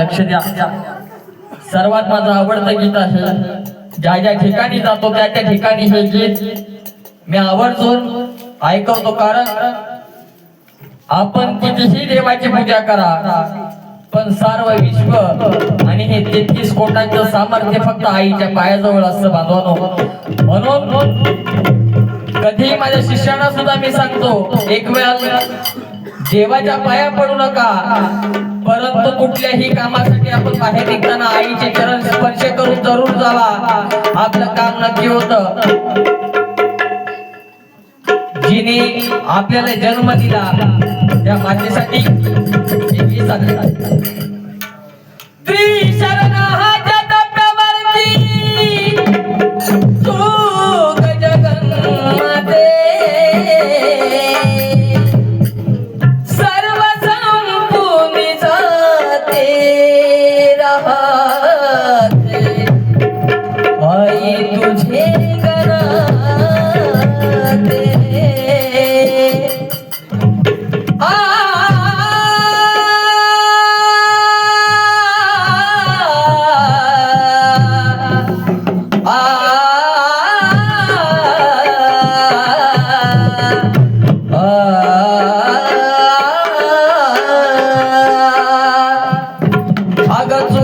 लक्ष द्या. सर्वात माझं आवडतं गीत आहे ज्या ज्या ठिकाणी जातो त्या त्या ठिकाणी हे गीत मी आवर्जून ऐकवतो कारण आपण कितीही देवाची पूजा करा पण सर्व विश्व आणि हे तेहतीस कोटांचं सामर्थ्य फक्त आईच्या पायाजवळ असतं बांधवानो. म्हणून कधीही माझ्या शिष्यांना सुद्धा मी सांगतो एक वेळा देवाच्या पाया पडू नका. परंतु कुठल्याही कामासाठी आपण बाहेर निघताना आईचे चरण स्पर्श करून जरूर जावा. आपलं काम नक्की होत. जिने आपल्याला जन्म दिला. त्या मातेसाठी Oh,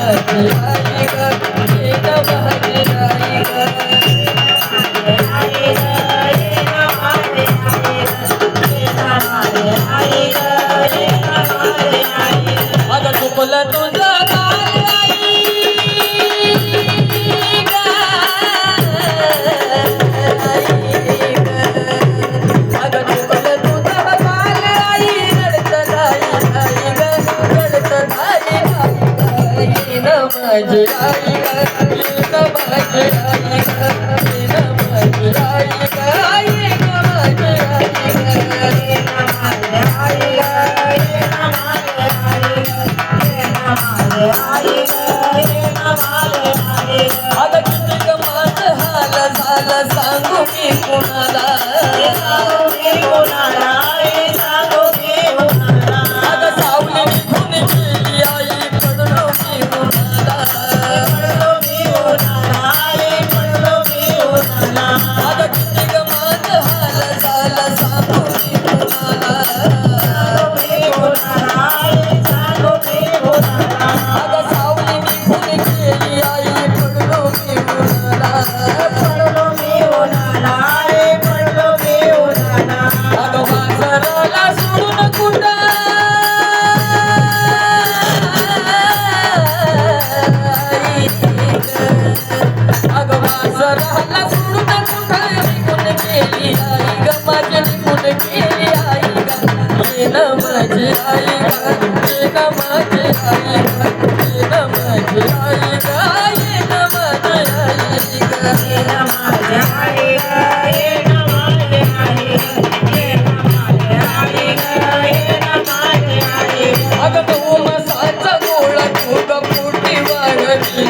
ये माझी आई माझी आई माझी आई किती गमात हाल सांगू मी कुणाला? Thank you.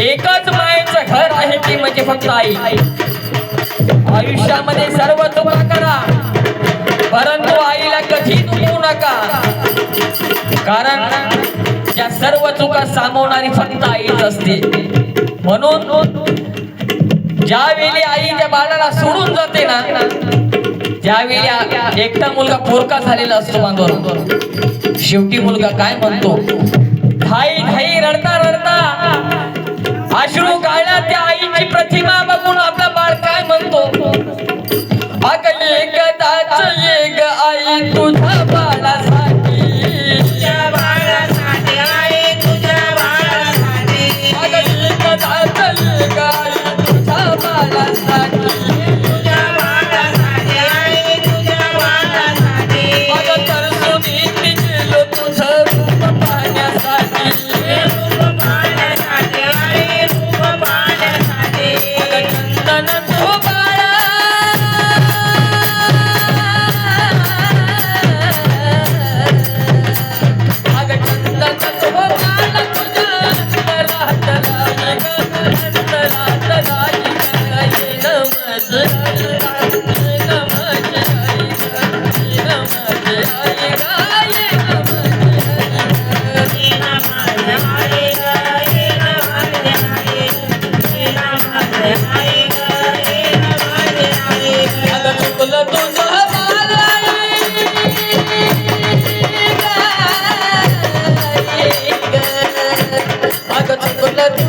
एकच मायेचं घर आहे ती म्हणजे फक्त आई. आयुष्यामध्ये सर्व चुका करा परंतु आईला कधी दुखवू नका. कारण त्या सर्व चुका सामवणारी फक्त आईच असते. म्हणून ज्यावेळी आई त्या बाळाला सोडून जाते ना त्यावेळी एकटा मुलगा पोरका झालेला असतो बांधवर शेवटी मुलगा काय म्हणतो? धाई धाई रडता रडता अश्रू गाळल्या त्या आईची प्रतिमा बघून आपला बाळ काय म्हणतो? अगली एकदाच ये ग आई तुझा nothing.